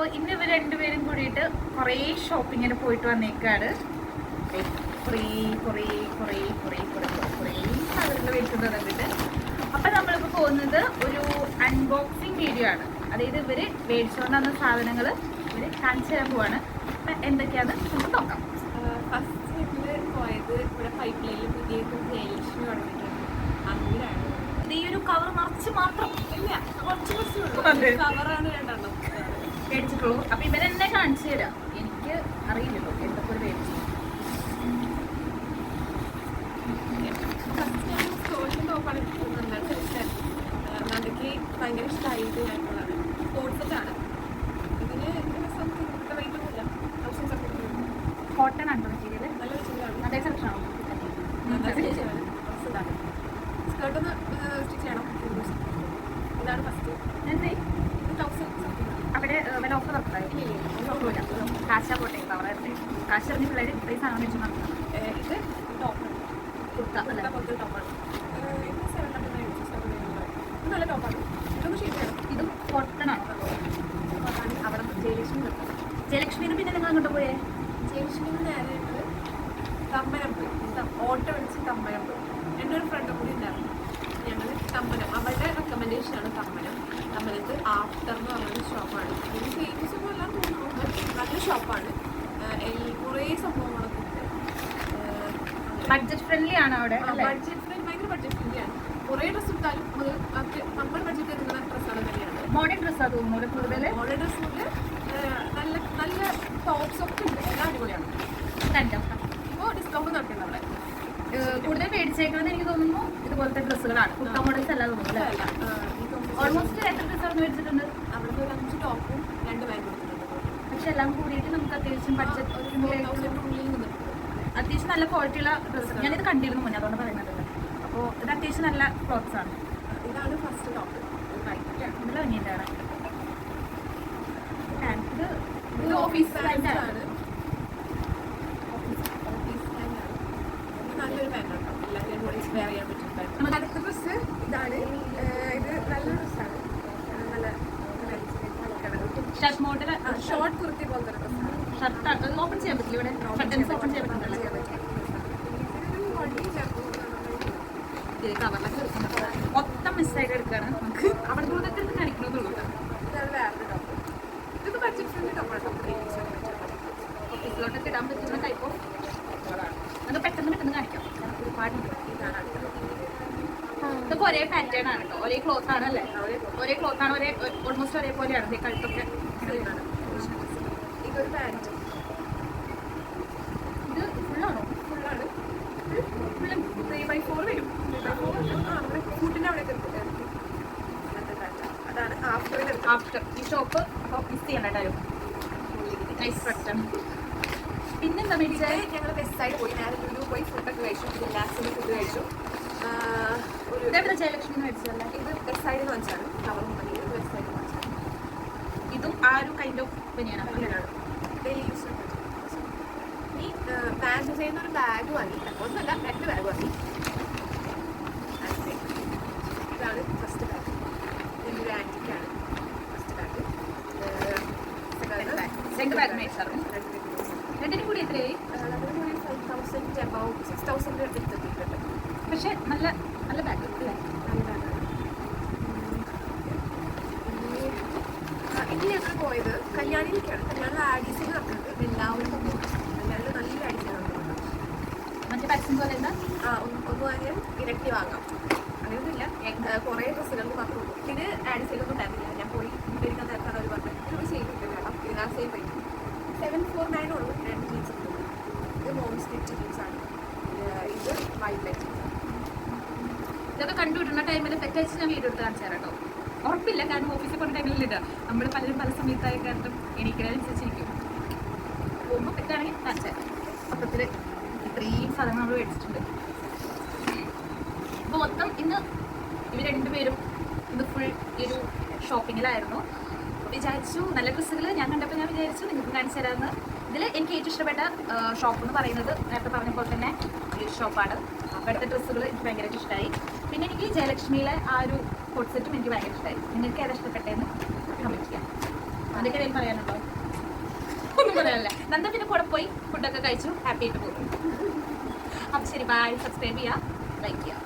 അപ്പോൾ ഇന്ന് ഇവർ രണ്ടുപേരും കൂടിയിട്ട് കുറേ ഷോപ്പിങ്ങിന് പോയിട്ട് വന്നേക്കാണ്. കുറേ കുറേ കുറേ കുറേ കുറേ കുറേ സാധനങ്ങൾ വെച്ചിട്ട് വന്നിട്ടുണ്ട്. അപ്പം നമ്മളിപ്പോൾ പോകുന്നത് ഒരു അൺബോക്സിങ് വീഡിയോ ആണ്. അതായത് ഇവർ മേടിച്ചുകൊണ്ട് വന്ന സാധനങ്ങൾ ഇവർ കാണിച്ചു തരാൻ പോവാണ്. അപ്പം എന്തൊക്കെയാണെന്ന് നമുക്ക് നോക്കാം. ഫസ്റ്റ് പോയത് ഇവിടെ പൈപ്പ് ലൈനിൽ പുതിയ ജയലക്ഷ്മി തുടങ്ങിയിട്ടുണ്ട്. ഈ ഒരു കവർ നിറച്ച് മാത്രം. ഇല്ല കുറച്ച് കുറച്ച്. കവറാണ് രണ്ടെണ്ണം. മേടിച്ചിട്ടുള്ളൂ അപ്പം ഇവരെന്നെ കാണിച്ചു തരാം. എനിക്ക് അറിയില്ലല്ലോ. എന്തൊക്കെ ഒരു മേടിച്ചു നന്ദയ്ക്ക് ഭയങ്കര ഇഷ്ടമായി ഇത് ഇതിന് സംതിങ് റേറ്റ് ഒന്നുമില്ല തൗസൻഡ് സംതിങ് കോട്ടൺ ആണ് മെറ്റീരിയൽ നല്ല അതേ സ്റ്റിച്ച് ചെയ്യണം. ഇതാണ് ഫസ്റ്റ് തൗസൻഡ് സംതിങ് അവിടെ വില ഓഫർ നടത്തായി കാശ പോട്ടെ അവിടെ കാശ് എറിഞ്ഞ പിള്ളേർ ഇത്രയും സാധനം വെച്ച് ഇത് ടോപ്പ് കുർത്ത അല്ല ടോപ്പാണ് നല്ല ടോപ്പാണ് ഇതൊന്ന് ചെയ്യണം ഇതും കോട്ടൺ ആണ് അവിടെ ജയലക്ഷ്മി നിർത്തും ജയലക്ഷ്മിന്ന് പിന്നെ നിങ്ങൾ അങ്ങോട്ട് പോയേ ജംഗ്ഷനിൽ നേരെ കമ്പനം പോയി ഓട്ടോ വിളിച്ച് കമ്പനം പോയി എന്റെ ഒരു ഫ്രണ്ട് കൂടി ഉണ്ടായിരുന്നു ഞങ്ങൾ കമ്പനം അവളുടെ റെക്കമെൻഡേഷൻ ആണ് കമ്പനം കമ്പനത്ത് ആഫ്റ്റർ എന്ന് പറഞ്ഞൊരു ഷോപ്പാണ് ഇത് ഫേമസ് ഒന്നും എല്ലാം തോന്നുന്നു but നല്ല ഷോപ്പാണ് കുറേ സംഭവങ്ങളൊക്കെ ഉണ്ട് ബഡ്ജറ്റ് ഫ്രണ്ട്ലി ആണ് അവിടെ ബഡ്ജറ്റ് ഫ്രണ്ട് ഭയങ്കര ബഡ്ജറ്റ് കുറേ ഡ്രസ്സ് എടുത്താലും അത് അത് നമ്മൾ ബഡ്ജറ്റ് എടുക്കുന്ന ഡ്രസ്സാണ് തന്നെയാണ് മോഡേൺ ഡ്രസ്സാണ് തോന്നുന്നു കൂടുതൽ ഡ്രസ്സിൽ നല്ല നല്ല ടോപ്സ് ഒക്കെ ഉണ്ട്. എല്ലാം അടിപൊളിയാണ്. കണ്ടോ ഇപ്പോൾ ഡിസ്കൗണ്ട് നടക്കുന്നുണ്ട് അവിടെ. കൂടുതൽ മേടിച്ചേക്കുന്നത് എനിക്ക് തോന്നുന്നു ഇതുപോലത്തെ ഡ്രസ്സുകളാണ് കുട്ട മോഡൽസ് അല്ല? തോന്നുന്നു ഓൾമോസ്റ്റ് എത്ര ഡ്രസ്സാണ് മേടിച്ചിട്ടുണ്ട്? അവിടുത്തെ ഒരു അഞ്ച് ടോപ്പും രണ്ട് ബാഗ് കൊടുത്തിട്ടുണ്ട് പക്ഷെ എല്ലാം കൂടിയിട്ട് നമുക്ക് അത്യാവശ്യം ബഡ്ജറ്റ് ഒരു ഉള്ളിൽ നിന്നിട്ടുണ്ട്. അത്യാവശ്യം നല്ല ക്വാളിറ്റിയുള്ള ഡ്രസ്സ് ഞാനിത് കണ്ടിരുന്നു മുന്നേ അതുകൊണ്ട് പറയുന്നത്. അപ്പോൾ ഇത് അത്യാവശ്യം നല്ല ക്ലോത്ത്സ് ആണ്. ഇതാണ് ഫസ്റ്റ് ടോപ്പ് നല്ല ഭംഗിയുണ്ടാണ് ഇത് ഓഫീസ് ആണ്. ആണ് ഓഫീസ് പാന്റ് ആണ് ഇത് നല്ലൊരു പാന്റ് കേട്ടോ എല്ലാവരും കൂടി വെയർ ചെയ്യാൻ പറ്റും പാന്റ് നമുക്ക് അടുത്ത ഡ്രസ്സ് ഇതാണ് ഏഹ് ഇത് നല്ലൊരു ഡ്രസ്സാണ് നല്ല ഷർട്ട് മോഡൽ ഷോർട്ട് കുർത്തി പോലത്തെ ഡ്രസ്സാണ് ഷർട്ട് ഓപ്പൺ ചെയ്യാൻ പറ്റില്ല ഇവിടെ ബട്ടൺസ് ഓപ്പൺ ചെയ്യാൻ പറ്റുന്നല്ലോ ഇത് കവറിലൊക്കെ എടുക്കുന്നുണ്ട് മൊത്തം മിസ്സായിട്ട് എടുക്കുകയാണ് നമുക്ക് പെട്ടെന്ന് പെട്ടെന്ന് ഒരേ പാറ്റേൺ ആണ് കേട്ടോ ഒരേ ക്ലോത്ത് ആണ് അല്ലേ ഒരേ ക്ലോത്ത് ആണ് ഒരേ ഓൾമോസ്റ്റ് ഒരേപോലെയാണ് കഴുത്തൊക്കെ ഇതൊരു പാന്റ്. ആഫ്റ്റർ ഈ ഷോപ്പ് മിസ് ചെയ്യണ്ടായിരുന്നു നൈസ് പ്രൊഡക്റ്റാണ് പിന്നെന്താ മേടിച്ചത് ഞങ്ങൾ വെസ്റ്റ് സൈഡ് പോയി. ഞാൻ ഒരു പോയി ഫുഡൊക്കെ കഴിച്ചു. ലാസ്റ്റിൽ ഫുഡ് കഴിച്ചു. ഒരു ഇതെവിടെ ജയലക്ഷ്മി മേടിച്ചതല്ല ഇത് നിന്ന് വെച്ചാണ് കവർ സൈഡിൽ നിന്ന് വെച്ചാണ് ഇതും ആ ഒരു കൈൻഡ് ഓഫ് ബനിയാണ് ഡെയിലി യൂസ് ഈ പാന്റ് ചെയ്യുന്ന ഒരു ബാഗ് വാങ്ങി. ഒന്നല്ല രണ്ട് ബാഗ് വാങ്ങി That's it. ഇതാണ് ഫസ്റ്റ് ബാഗ് ഇതൊരു ആന്റിക്കാണ് ഫസ്റ്റ് ബാഗ് രണ്ട് ബാഗ് മേടിച്ചായിരുന്നു രണ്ടിനും കൂടി എത്രയായി? പക്ഷേ നല്ല നല്ല ബാഗ് അല്ലേ? നല്ല ഇനി ഞങ്ങൾ പോയത് കല്യാണിയിലേക്കാണ് കല്യാണം ആഡീസിൽ നടക്കുന്നത് എല്ലാവരും നല്ല ആഡീസിൽ നടക്കുന്നുണ്ട് മറ്റേ പരസ്യം പോലെ എന്താ? ആ ഒന്ന് ഒന്ന് വാങ്ങിയാൽ ഇരട്ടി വാങ്ങാം. അങ്ങനെയൊന്നുമില്ല. കുറേ ഡ്രസ്സുകൾക്ക് മാത്രമേ ഉള്ളൂ. പിന്നെ ആഡീസിലൊന്നും ആണ് ഇത് വൈൽഡ് ആണ് ഇതൊക്കെ കണ്ടുവിടുന്ന ടൈമിൽ തെറ്റയച്ച് ഞാൻ വീഡിയോ എടുത്ത് കാണിച്ചു തരാം കേട്ടോ. ഉറപ്പില്ല കാരണം ഓഫീസിൽ പോകുന്ന ടൈമിൽ ഇടുക നമ്മൾ പലരും പല സമയത്തായി കാരണം എണീക്കുന്നതിനനുസരിച്ചിരിക്കും പോകുമ്പോൾ തെറ്റാണെങ്കിൽ കാണിച്ചു തരാം. മൊത്തത്തിൽ ഇത്രയും സാധനങ്ങൾ നമ്മൾ മേടിച്ചിട്ടുണ്ട്. അപ്പോൾ മൊത്തം ഇന്ന് ഇവർ രണ്ടുപേരും ഇത് ഫുൾ ഈ ഒരു ഷോപ്പിങ്ങിലായിരുന്നു വിചാരിച്ചു നല്ല ഡ്രസ്സുകൾ ഞാൻ കണ്ടപ്പോൾ ഞാൻ വിചാരിച്ചു നിങ്ങൾക്ക് കാണിച്ചു തരാമെന്ന് ഇതിൽ എനിക്ക് ഏറ്റവും ഇഷ്ടപ്പെട്ട ഷോപ്പ് എന്ന് പറയുന്നത് നേരത്തെ പറഞ്ഞ പോലെ തന്നെ ഷോപ്പാണ് അവിടുത്തെ ഡ്രസ്സുകൾ എനിക്ക് ഭയങ്കരമായിട്ട് ഇഷ്ടമായി പിന്നെ എനിക്ക് ജയലക്ഷ്മിയിലെ ആ ഒരു കോട്ട് സെറ്റും എനിക്ക് ഭയങ്കര ഇഷ്ടമായി നിങ്ങൾക്ക് ഏതാ ഇഷ്ടപ്പെട്ടതെന്ന് കമന്റ് ചെയ്യാം. അതിന്റെ ഇടയിൽ പറയാനുണ്ടോ? ഒന്നും പറയാനില്ല. നന്ദ പിന്നെ കൂടെ പോയി ഫുഡൊക്കെ കഴിച്ചു. ഹാപ്പി ആയിട്ട് പോകും അപ്പം ശരി ബൈ സബ്സ്ക്രൈബ് ചെയ്യാം. ലൈക്ക് ചെയ്യാം.